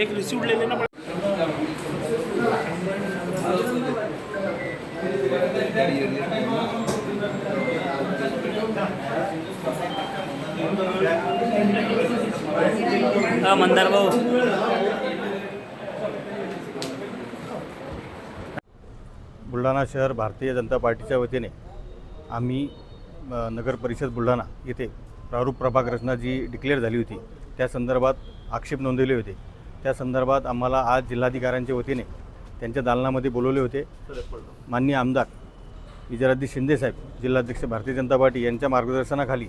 एक रिसिव्ह ले लेना हा मंदार भाऊ बुलढाणा शहर भारतीय जनता पार्टीच्या वतीने आम्ही नगर परिषद बुलढाणा येथे प्रारूप प्रभाग रचना जी डिक्लेअर झाली होती त्या संदर्भात आक्षेप नोंदवले होते. त्या संदर्भात आम्हाला आज जिल्हाधिकाऱ्यांच्या वतीने त्यांच्या दालनामध्ये बोलवले होते. माननीय आमदार विजयाराध्य शिंदेसाहेब जिल्हाध्यक्ष भारतीय जनता पार्टी यांच्या मार्गदर्शनाखाली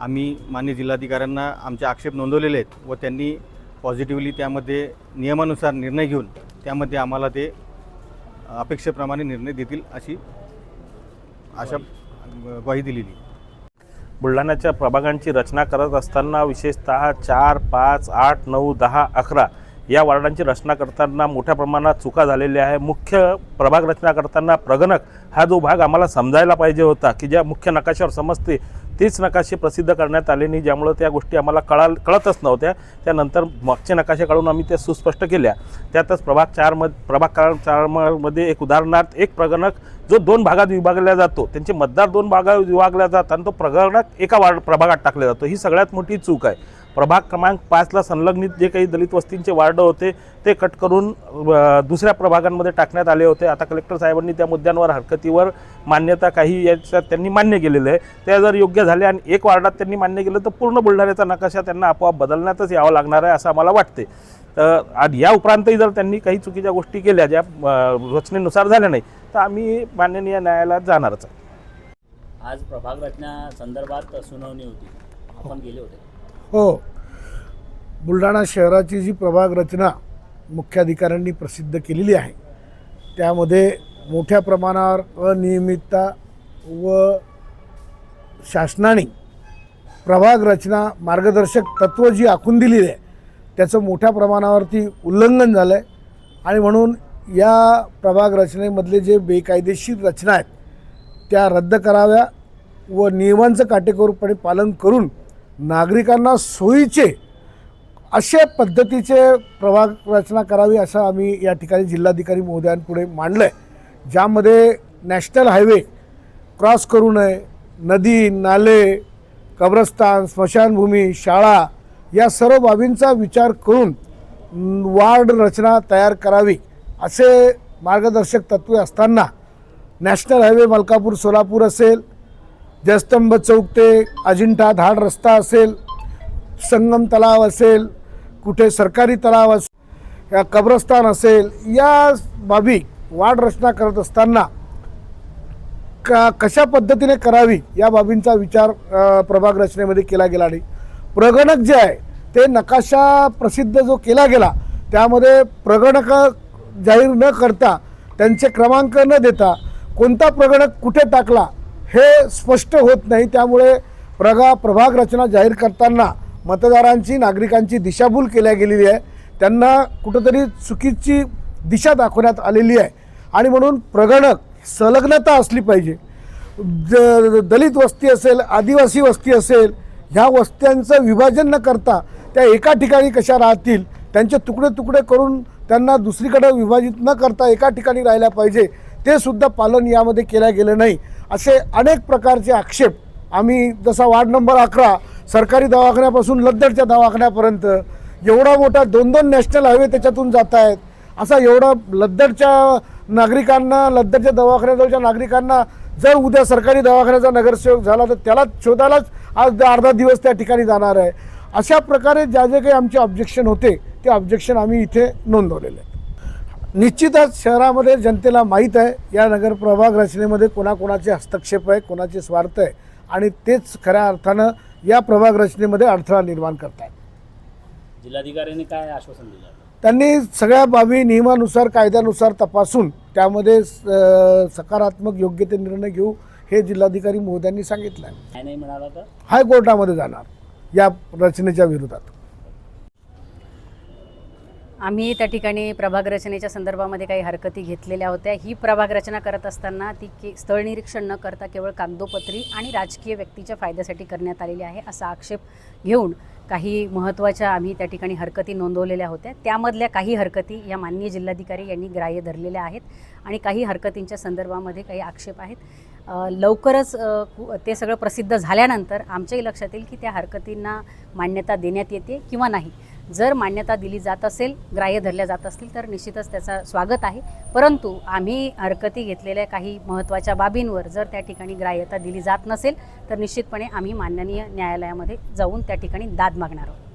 आम्ही मान्य जिल्हाधिकाऱ्यांना आमचे आक्षेप नोंदवलेले आहेत व त्यांनी पॉझिटिव्हली त्यामध्ये नियमानुसार निर्णय घेऊन त्यामध्ये आम्हाला ते अपेक्षेप्रमाणे निर्णय देतील अशी आशा ग्वाही दिलेली. बुलढाण्याच्या प्रभागांची रचना करत असताना विशेषतः चार पाच आठ नऊ दहा अकरा या वार्डांची रचना करताना मोठ्या प्रमाणात चुका झालेल्या आहे मुख्य प्रभाग रचना करताना प्रगणक हा जो भाग आम्हाला समजायला पाहिजे होता की ज्या मुख्य नकाशावर समजते तेच नकाशे प्रसिद्ध करण्यात आले नाही ज्यामुळं त्या गोष्टी आम्हाला कळा कळतच नव्हत्या. त्यानंतर मागचे नकाशे काढून आम्ही त्या सुस्पष्ट केल्या. त्यातच प्रभाग चारमध्ये प्रभाग कार चारमध्ये एक उदाहरणार्थ एक प्रगणक जो दोन भागात विभागला जातो. त्यांचे मतदार दोन भागात विभागल्या जातात आणि तो प्रगणक एका वार्ड प्रभागात टाकला जातो. ही सगळ्यात मोठी चूक आहे. प्रभाग क्रमांक पाचला संलग्नित जे काही दलित वस्तींचे वार्ड होते ते कट करून दुसऱ्या प्रभागांमध्ये टाकण्यात आले होते. आता कलेक्टर साहेबांनी त्या मुद्द्यांवर हरकतीवर मान्यता काही याच्यात त्यांनी मान्य केलेलं आहे. त्या जर योग्य झाल्या आणि एक वार्डात त्यांनी मान्य केलं तर पूर्ण बुलढाण्याचा नकाशा त्यांना आपोआप बदलण्यातच यावं लागणार आहे असं आम्हाला वाटते तर या उपरांतही जर त्यांनी काही चुकीच्या गोष्टी केल्या ज्या रचनेनुसार झाल्या नाही तर आम्ही माननीय न्यायालयात जाणारच आहे. आज प्रभाग रचना संदर्भात सुनावणी होती. आपण गेले होते. हो. बुलढाणा शहराची जी प्रभाग रचना मुख्याधिकाऱ्यांनी प्रसिद्ध केलेली आहे त्यामध्ये मोठ्या प्रमाणावर अनियमितता व शासनाने प्रभाग रचना मार्गदर्शक तत्त्व जी आखून दिलेली आहे त्याचं मोठ्या प्रमाणावरती उल्लंघन झालं आहे आणि म्हणून या प्रभाग रचनेमधले जे बेकायदेशीर रचना आहेत त्या रद्द कराव्या व नियमांचं काटेकोरपणे पालन करून नागरिकांना सोयीचे अशा पद्धतीचे प्रभाग रचना करावी असं आम्ही या ठिकाणी जिल्हाधिकारी महोदयांपुढे मांडलं आहे ज्यामध्ये नॅशनल हायवे क्रॉस करू नये नदी नाले कब्रस्तान स्मशानभूमी शाळा या सर्व बाबींचा विचार करून वार्ड रचना तयार करावी असे मार्गदर्शक तत्त्वे असताना नॅशनल हायवे मलकापूर सोलापूर असेल जयस्तंभ चौक ते अजिंठा धाड रस्ता असेल संगम तलाव असेल कुठे सरकारी तलाव असेल या कब्रस्तान असेल या बाबी वाढ रचना करत असताना का कशा पद्धतीने करावी या बाबींचा विचार प्रभाग रचनेमध्ये केला गेला नाही प्रगणक जे आहे ते नकाशा प्रसिद्ध जो केला गेला त्यामध्ये प्रगणक जाहीर न करता त्यांचे क्रमांक न देता कोणता प्रगणक कुठे टाकला हे स्पष्ट होत नाही. त्यामुळे प्रगा प्रभाग रचना जाहीर करताना मतदारांची नागरिकांची दिशाभूल केल्या गेलेली आहे. त्यांना कुठंतरी चुकीची दिशा दाखवण्यात आलेली आहे. आणि म्हणून प्रगणक संलग्नता असली पाहिजे. द दलित वस्ती असेल आदिवासी वस्ती असेल ह्या वस्त्यांचं विभाजन न करता त्या एका ठिकाणी कशा राहतील त्यांचे तुकडे तुकडे करून त्यांना दुसरीकडे विभाजित न करता एका ठिकाणी राहिल्या पाहिजे ते सुद्धा पालन यामध्ये केलं गेलं नाही. असे अनेक प्रकारचे आक्षेप आम्ही जसा वार्ड नंबर अकरा सरकारी दवाखान्यापासून लद्दडच्या दवाखान्यापर्यंत एवढा मोठा दोन दोन नॅशनल हायवे त्याच्यातून जात आहेत. असा एवढा लद्दडच्या नागरिकांना लद्दडच्या दवाखान्याजवळच्या नागरिकांना जर उद्या सरकारी दवाखान्याचा नगरसेवक झाला तर त्याला शोधायलाच आज अर्धा दिवस त्या ठिकाणी जाणार आहे. अशा प्रकारे ज्या जे काही आमचे ऑब्जेक्शन होते ते ऑब्जेक्शन आम्ही इथे नोंदवलेले आहेत. निश्चितच शहरामध्ये जनतेला माहीत आहे या नगर प्रभाग रचनेमध्ये कोणाकोणाचे हस्तक्षेप आहे कोणाचे स्वार्थ आहे आणि तेच खऱ्या अर्थानं या प्रभाग रचनेमध्ये अडथळा निर्माण करतात जिल्हाधिकाऱ्यांनी काय आश्वासन दिलं? त्यांनी सगळ्या बाबी नियमानुसार कायद्यानुसार तपासून त्यामध्ये अ, सकारात्मक योग्य ते निर्णय घेऊ हे जिल्हाधिकारी महोदयांनी सांगितलं आहे काय नाही मिळाला तर? हायकोर्टामध्ये जाणार या रचनेच्या विरोधात. आम्ही त्या ठिकाणी प्रभाग रचनेच्या संदर्भामध्ये काही हरकती घेतलेल्या होत्या. ही प्रभाग रचना करत असताना ती के स्थळ निरीक्षण न करता केवळ कागदोपत्री आणि राजकीय व्यक्तीच्या फायद्यासाठी करण्यात आलेली आहे असा आक्षेप घेऊन काही महत्त्वाच्या आम्ही त्या ठिकाणी हरकती नोंदवलेल्या होत्या. त्यामधल्या काही हरकती या माननीय जिल्हाधिकारी यांनी ग्राह्य धरलेल्या आहेत आणि काही हरकतींच्या संदर्भामध्ये काही आक्षेप आहेत. लवकरच कु- ते सगळं प्रसिद्ध झाल्यानंतर आमच्याही लक्षात येईल की त्या हरकतींना मान्यता देण्यात येते किंवा नाही. जर मान्यता दिली जात असेल ग्राह्य धरल्या जात असतील तर निश्चितच त्याचा स्वागत आहे. परंतु आम्ही हरकती घेतलेल्या काही महत्त्वाच्या बाबींवर जर त्या ठिकाणी ग्राह्यता दिली जात नसेल तर निश्चितपणे आम्ही माननीय न्यायालयामध्ये जाऊन त्या ठिकाणी दाद मागणार आहोत.